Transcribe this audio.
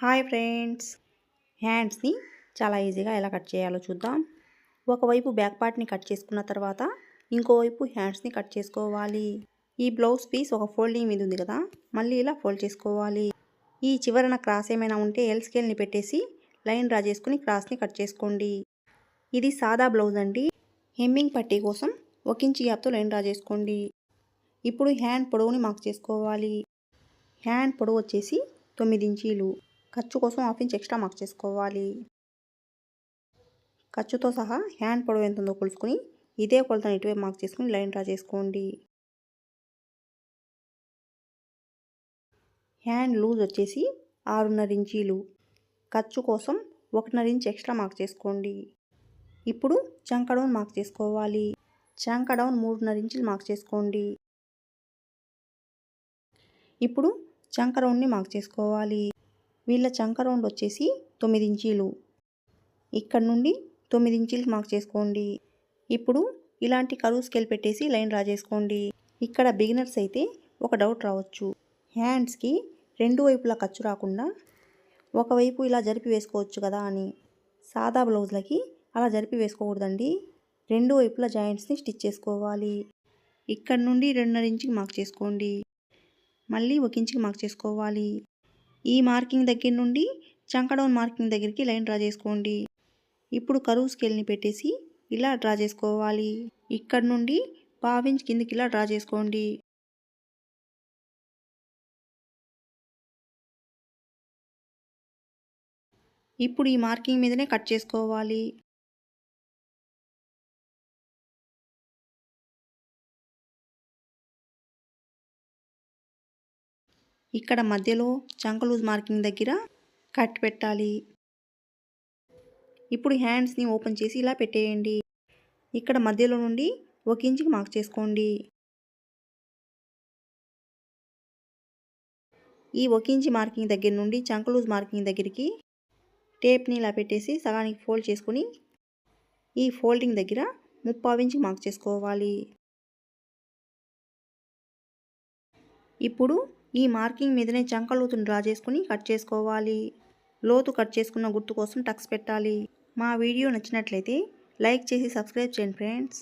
Hi friends. హ్యాండ్స్ని చాలా ఈజీగా ఎలా కట్ చేయాలో చూద్దాం. ఒకవైపు బ్యాక్ పార్ట్ని కట్ చేసుకున్న తర్వాత ఇంకోవైపు హ్యాండ్స్ని కట్ చేసుకోవాలి. ఈ బ్లౌజ్ పీస్ ఒక ఫోల్డింగ్ మీద ఉంది కదా మళ్ళీ ఇలా ఫోల్డ్ చేసుకోవాలి. ఈ చివరన క్రాస్ ఏమైనా ఉంటే ఎల్ స్కేల్ని పెట్టేసి లైన్ డ్రా చేసుకుని క్రాస్ని కట్ చేసుకోండి. ఇది సాదా బ్లౌజ్ అండి. హెమ్మింగ్ పట్టీ కోసం ఒక ఇంచు గ్యాప్తో లైన్ డ్రా చేసుకోండి. ఇప్పుడు హ్యాండ్ పొడవుని మార్క్ చేసుకోవాలి. హ్యాండ్ పొడవు వచ్చేసి తొమ్మిది ఇంచీలు. ఖర్చు కోసం హాఫ్ ఇంచ్ ఎక్స్ట్రా మార్క్ చేసుకోవాలి. ఖర్చుతో సహా హ్యాండ్ పొడవు ఎంత ఉందో కొలుసుకుని ఇదే కొలతను ఇటువైపు మార్క్ చేసుకుని లైన్ డ్రా చేసుకోండి. హ్యాండ్ లూజ్ వచ్చేసి ఆరున్నర ఇంచీలు. ఖర్చు కోసం ఒకటిన్నర ఇంచ్ ఎక్స్ట్రా మార్క్ చేసుకోండి. ఇప్పుడు చంక డౌన్ మార్క్ చేసుకోవాలి. చంక డౌన్ మూడున్నర ఇంచులు మార్క్ చేసుకోండి. ఇప్పుడు చంక రౌండ్ని మార్క్ చేసుకోవాలి. వీళ్ళ చంక రౌండ్ వచ్చేసి తొమ్మిది ఇంచీలు. ఇక్కడ నుండి తొమ్మిది ఇంచీలు మార్క్ చేసుకోండి. ఇప్పుడు ఇలాంటి కరువు స్కేల్ పెట్టేసి లైన్ డ్రా చేసుకోండి. ఇక్కడ బిగినర్స్ అయితే ఒక డౌట్ రావచ్చు. హ్యాండ్స్కి రెండు వైపులా ఖర్చు రాకుండా ఒకవైపు ఇలా జరిపి వేసుకోవచ్చు కదా అని. సాదా బ్లౌజ్లకి అలా జరిపి వేసుకోకూడదండి. రెండు వైపులా జాయింట్స్ని స్టిచ్ చేసుకోవాలి. ఇక్కడ నుండి రెండున్నర ఇంచుకి మార్క్ చేసుకోండి. మళ్ళీ ఒక ఇంచుకి మార్క్ చేసుకోవాలి. ఈ మార్కింగ్ దగ్గర నుండి చంకడౌన్ మార్కింగ్ దగ్గరికి లైన్ డ్రా చేసుకోండి. ఇప్పుడు కరువు స్కేల్ని పెట్టేసి ఇలా డ్రా చేసుకోవాలి. ఇక్కడ నుండి పావించ్ కిందికి ఇలా డ్రా చేసుకోండి. ఇప్పుడు ఈ మార్కింగ్ మీదనే కట్ చేసుకోవాలి. ఇక్కడ మధ్యలో చంకలూజ్ మార్కింగ్ దగ్గర కట్ పెట్టాలి. ఇప్పుడు హ్యాండ్స్ని ఓపెన్ చేసి ఇలా పెట్టేయండి. ఇక్కడ మధ్యలో నుండి ఒక ఇంచుకి మార్క్ చేసుకోండి. ఈ ఒక ఇంచి మార్కింగ్ దగ్గర నుండి చంకలూజ్ మార్కింగ్ దగ్గరికి టేప్ని ఇలా పెట్టేసి సగానికి ఫోల్డ్ చేసుకుని ఈ ఫోల్డింగ్ దగ్గర ముప్పై ఇంచి మార్క్ చేసుకోవాలి. ఇప్పుడు ఈ మార్కింగ్ మీదనే చంక లోతును డ్రా చేసుకుని కట్ చేసుకోవాలి. లోతు కట్ చేసుకున్న గుర్తు కోసం టక్స్ పెట్టాలి. మా వీడియో నచ్చినట్లయితే లైక్ చేసి సబ్స్క్రైబ్ చేయండి ఫ్రెండ్స్.